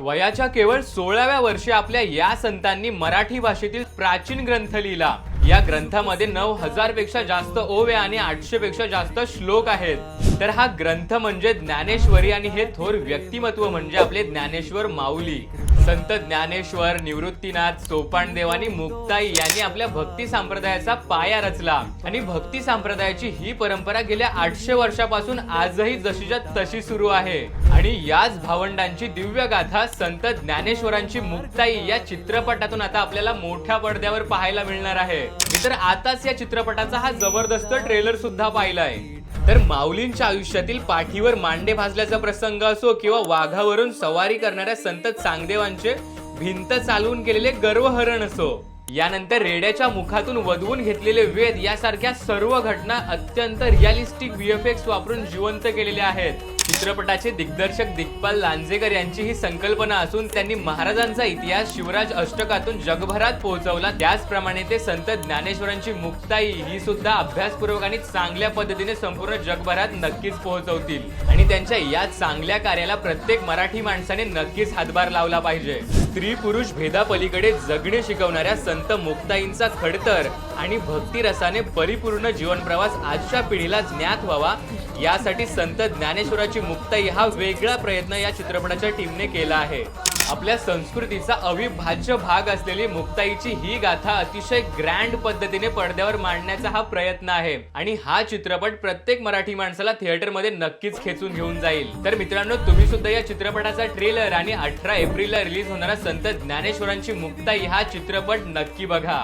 वयाच्या केवळ सोळाव्या वर्षी आपल्या या संतांनी मराठी भाषेतील प्राचीन ग्रंथ लिहिला. या ग्रंथामध्ये नऊ हजारपेक्षा जास्त ओव्या आणि आठशे पेक्षा जास्त श्लोक आहेत. तर हा ग्रंथ म्हणजे ज्ञानेश्वरी आणि हे थोर व्यक्तिमत्व म्हणजे आपले ज्ञानेश्वर माऊली. संत ज्ञानेश्वर निवृत्तीनाथ सोपानदेव आणि मुक्ताई यांनी आपल्या भक्ती संप्रदायाचा पाया रचला. आणि भक्ती संप्रदायाची ही परंपरा गेल्या आठशे वर्षापासून आजही जशीच्या तशी सुरू आहे. आणि याच भावंडांची दिव्य गाथा संत ज्ञानेश्वरांची मुक्ताई या चित्रपटातून आता आपल्याला मोठ्या पडद्यावर पाहायला मिळणार आहे. मी तर आताच या चित्रपटाचा हा जबरदस्त ट्रेलर सुद्धा पाहिलाय. तर माऊलींच्या आयुष्यातील पाठीवर मांडे भाजल्याचा प्रसंग असो किंवा वाघावरून सवारी करणाऱ्या संत चांगदेवांचे भिंत चालवून केलेले गर्वहरण असो यानंतर रेड्याच्या मुखातून वधवून घेतलेले वेद यासारख्या सर्व घटना अत्यंत रिअलिस्टिक व्हीएफएक्स वापरून जिवंत केलेल्या आहेत. चित्रपटाचे दिग्दर्शक दिग्पाल लांजेकर यांची ही संकल्पना असून त्यांनी महाराजांचा इतिहास शिवराज अष्टकातून जगभरात पोहोचवला. त्याचप्रमाणे ते संत ज्ञानेश्वरांची मुक्ताई ही सुद्धा अभ्यासपूर्वक आणि चांगल्या पद्धतीने संपूर्ण जगभरात नक्कीच पोहोचवतील. आणि त्यांच्या या चांगल्या कार्याला प्रत्येक मराठी माणसाने नक्कीच हातभार लावला पाहिजे. स्त्री पुरुष भेदापलीकडे जगणे शिकवणाऱ्या संत मुक्ताईंचा खडतर आणि भक्तिरसाने परिपूर्ण जीवनप्रवास आजच्या पिढीला ज्ञात व्हावा यासाठी संत ज्ञानेश्वराची मुक्ताई हा वेगळा प्रयत्न या चित्रपटाच्या टीमने केला आहे. आपल्या संस्कृतीचा अविभाज्य भाग असलेली मुक्ताईची ही गाथा अतिशय ग्रँड पद्धतीने पडद्यावर मांडण्याचा हा प्रयत्न आहे. आणि हा चित्रपट प्रत्येक मराठी माणसाला थिएटरमध्ये नक्कीच खेचून घेऊन जाईल. तर मित्रांनो तुम्ही सुद्धा या चित्रपटाचा ट्रेलर आणि अठरा एप्रिलला रिलीज होणारा संत ज्ञानेश्वरांची मुक्ताई हा चित्रपट नक्की बघा.